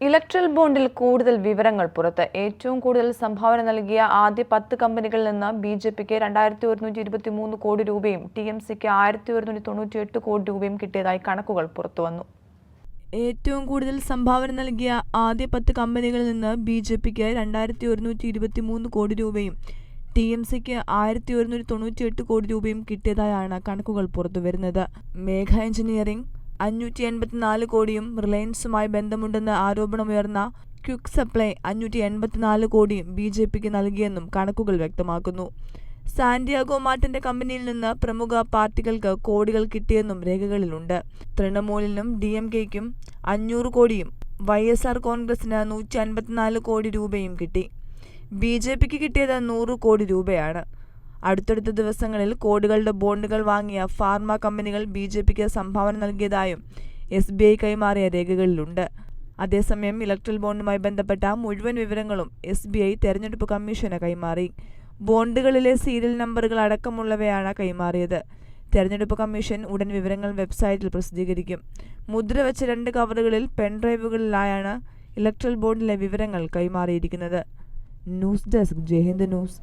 Electoral ബോണ്ടിൽ കൂടുതൽ വിവരങ്ങൾ പുറത്ത്. ഏറ്റവും കൂടുതൽ സംഭാവന നൽകിയ ആദ്യ പത്ത് കമ്പനികളിൽ നിന്ന് ബി ജെ പിക്ക് രണ്ടായിരത്തി ഒരുന്നൂറ്റി ഇരുപത്തി മൂന്ന് കോടി രൂപയും ടി എം സിക്ക് ആയിരത്തി ഒരുന്നൂറ്റി തൊണ്ണൂറ്റി എട്ട് കോടി രൂപയും കിട്ടിയതായി കണക്കുകൾ പുറത്തുവന്നു ഏറ്റവും കൂടുതൽ സംഭാവന നൽകിയ ആദ്യ പത്ത് കമ്പനികളിൽ നിന്ന് ബി ജെ പിക്ക് രണ്ടായിരത്തി ഒരുന്നൂറ്റി ഇരുപത്തി മൂന്ന് കോടി രൂപയും ടി എം സിക്ക് ആയിരത്തി ഒരുന്നൂറ്റി തൊണ്ണൂറ്റി എട്ട് കോടി രൂപയും കിട്ടിയതായാണ് കണക്കുകൾ പുറത്തുവരുന്നത്. മേഘ എഞ്ചിനീയറിംഗ് അഞ്ഞൂറ്റി എൺപത്തിനാല് കോടിയും റിലയൻസുമായി ബന്ധമുണ്ടെന്ന് ആരോപണമുയർന്ന ക്വിക്ക് സപ്ലൈ അഞ്ഞൂറ്റി എൺപത്തിനാല് കോടിയും ബി ജെ പിക്ക് നൽകിയെന്നും കണക്കുകൾ വ്യക്തമാക്കുന്നു. സാന്റിയാഗോ മാർട്ടിന്റെ കമ്പനിയിൽ നിന്ന് പ്രമുഖ പാർട്ടികൾക്ക് കോടികൾ കിട്ടിയെന്നും രേഖകളിലുണ്ട്. തൃണമൂലിനും ഡി എം കെയ്ക്കും അഞ്ഞൂറ് കോടിയും വൈ എസ് ആർ കോൺഗ്രസിന് നൂറ്റി അൻപത്തിനാല് കോടി രൂപയും കിട്ടി. ബി ജെ പിക്ക് കിട്ടിയത് നൂറ് കോടി രൂപയാണ്. അടുത്തടുത്ത ദിവസങ്ങളിൽ കോടികളുടെ ബോണ്ടുകൾ വാങ്ങിയ ഫാർമ കമ്പനികൾ ബി ജെ പിക്ക് സംഭാവന നൽകിയതായും എസ് ബി ഐ കൈമാറിയ രേഖകളിലുണ്ട്. അതേസമയം ഇലക്ട്രൽ ബോണ്ടുമായി ബന്ധപ്പെട്ട മുഴുവൻ വിവരങ്ങളും എസ് ബി ഐ തെരഞ്ഞെടുപ്പ് കമ്മീഷന് കൈമാറി. ബോണ്ടുകളിലെ സീരിയൽ നമ്പറുകൾ അടക്കമുള്ളവയാണ് കൈമാറിയത്. തെരഞ്ഞെടുപ്പ് കമ്മീഷൻ ഉടൻ വിവരങ്ങൾ വെബ്സൈറ്റിൽ പ്രസിദ്ധീകരിക്കും. മുദ്ര വെച്ച രണ്ട് കവറുകളിൽ പെൻഡ്രൈവുകളിലായാണ് ഇലക്ട്രൽ ബോണ്ടിലെ വിവരങ്ങൾ കൈമാറിയിരിക്കുന്നത്. News desk Jaihind news.